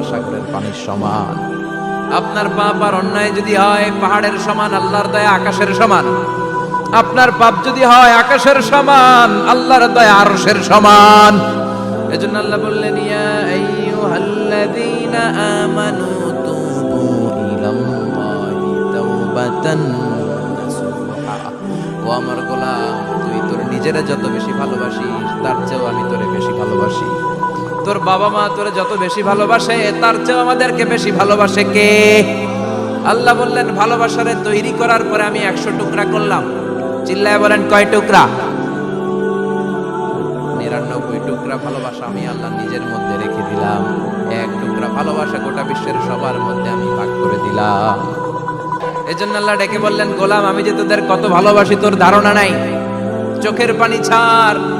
মহাসাগরের পানির সমান। আপনার পাপ আর অন্যায় যদি হয়, পাহাড়ের সমান, আল্লাহর দয়া আকাশের সমান। আপনার পাপ যদি হয়, আকাশের সমান, আল্লাহর দয়া আরশের সমান। এজন্য আল্লাহ বললেন, ইয়া আইয়ুহাল্লাযীনা আমানু তুবু ইলাল্লাহি তাওবাতান নাসুহা। ও আমার গোলাম, তুই তোর নিজেরা যত বেশি ভালোবাসিস, তার চেয়েও আমি তোরে বেশি ভালোবাসি। তোর বাবা মা তোরে যত বেশি ভালোবাসে, তার চেয়েও আমাদেরকে বেশি ভালোবাসে কে? আল্লাহ বললেন, ভালোবাসারে তৈরি করার পরে আমি একশো টুকরা করলাম। চিল্লায় বলেন, কয় টুকরা? নিরানব্বই টুকরা ভালোবাসা আমি আল্লাহ নিজের মধ্যে রেখে দিলাম। এক টুকরা ভালোবাসা গোটা বিশ্বের সবার মধ্যে আমি ভাগ করে দিলাম। এজন্য আল্লাহ ডেকে বললেন, গোলাম, আমি যে তোদের কত ভালোবাসি, তোর ধারণা নাই। চোখের পানি ছাড়।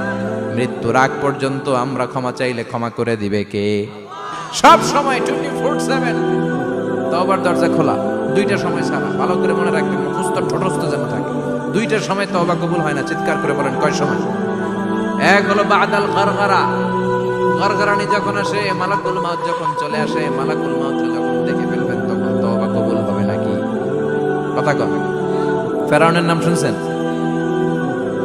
মৃত্যুর আগ পর্যন্ত আমরা ক্ষমা চাইলে ক্ষমা করে দিবে কে? সব সময় টোয়েন্টি ফোর সেভেন তবার দরজা খোলা। দুইটা সময় ছাড়া ভালো করে মনে রাখবেন, মুখস্থ, ঠোঁটস্থ যেন থাকে। দুইটার সময় তবা কবুল হয় না। চিৎকার করে বলেন, কয় সময়? এক হলো বাদাল গরগরা গরগরানি যখন আসে, মালাকুল মাউত যখন চলে আসে, মালাকুল মাউত যখন দেখে ফেলবেন, তখন তবা কবুল হবে নাকি? কথা কন ফেরাউনের নাম শুনছেন?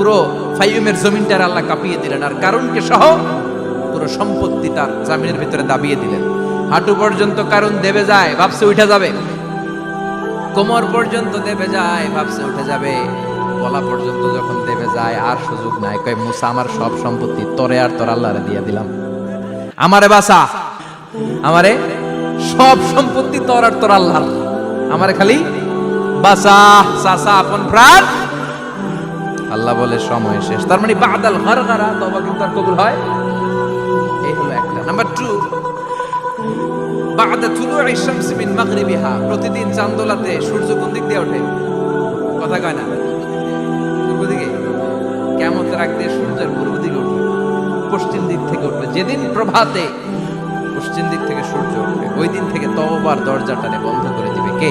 পুরো ফাইয়ুমের জমিনটার আল্লাহ কাঁপিয়ে দিলেন। আর কারণকে সহ পুরো সম্পত্তি তার জামিনের ভিতরে দাবিয়ে দিলেন। হাঁটু পর্যন্ত কারণ দেবে যায়, ভাবছে উঠে যাবে। কোমর পর্যন্ত দেবে যায়, ভাবছে উঠে যাবে। গলা পর্যন্ত যখন দেবে যায়, আর সুযোগ নাই। কয়, মুসা, আমার সব সম্পত্তি তোরে আর তোর আল্লাহরে দিয়ে দিলাম। আমারে বাসা আমারে সব সম্পত্তি তোর আর তোর আল্লাহর। আমারে খালি বাসা সাসা আপন প্রাণ। আল্লাহ বলে, সময় শেষ। তার মানে বাদাল গরগরা তবা কিন্তু আর কবুল হয়? এই হলো একটা। নাম্বার টু বাদা তুলুই শামসি মিন মাগরিবিহা। প্রতিদিন চান্দোলাতে সূর্য কোন দিক দিয়ে ওঠে? কথা কয় না? পূর্ব দিকে? আগ দিয়ে সূর্যের পূর্ব দিকে উঠবে পশ্চিম দিক থেকে উঠবে যেদিন প্রভাতে পশ্চিম দিক থেকে সূর্য উঠবে ওই দিন থেকে তওবার দরজাটারে বন্ধ করে দিবে কে?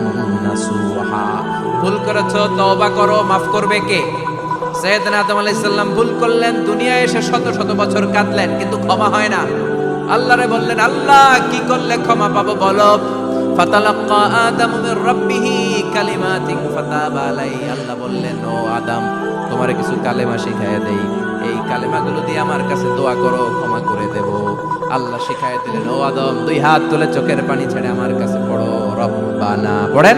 ভুল করেছ, তওবা করো, মাফ করবে কে? সৈয়দনা আদম আলাইহিস সালাম ভুল করলেন, দুনিয়ায় এসে শত শত বছর কাঁদলেন, কিন্তু ক্ষমা হয় না। আল্লাহরে বললেন, আল্লাহ, কি করলে ক্ষমা পাবো বলো? ফাতালাক্কা আদম মির কালিমাতিন ফাতাবা আলাই আল্লাহ বললেন, ও আদম, তোমারে কিছু কালেমা শিখাইয়া দেই। এই কালেমাগুলো দিয়ে আমার কাছে দোয়া করো, ক্ষমা করে দেব। আল্লাহ শিখাইয়া দিলেন, ও আদম, দুই হাত তুলে চোখের পানি ছেড়ে আমার কাছে পড়ো, রব্বানা। পড়েন?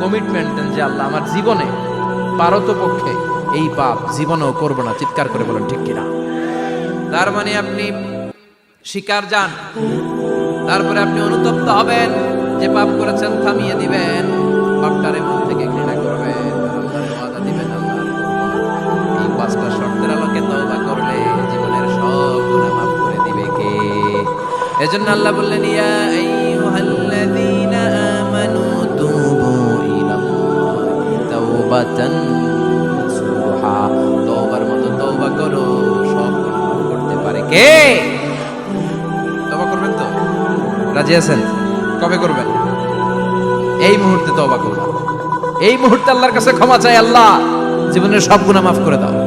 কমিটমেন্ট দেন যে আল্লাহ, আমার জীবনে, পারত পক্ষে এই পাপ জীবনেও করব না। চিৎকার করে বলেন, ঠিক কিনা? তার মানে আপনি শিকার যান, তারপরে আপনি অনুতপ্ত হবেন, যে পাপ করেছেন থামিয়ে দিবেন, পাপটারে মন থেকে ঘৃণা করবেন দিবেন। এই পাঁচটা শর্তের আলোকে করলে জীবনের সব মাফ করে দিবে কে? এজন্য আল্লাহ বললেন, ইয়া কে? তবা করবেন তো? রাজি আছেন? কবে করবেন? এই মুহূর্তে তবা করবেন। এই মুহূর্তে আল্লাহর কাছে ক্ষমা চাই আল্লাহ। জীবনের সব গুণা মাফ করে দাও।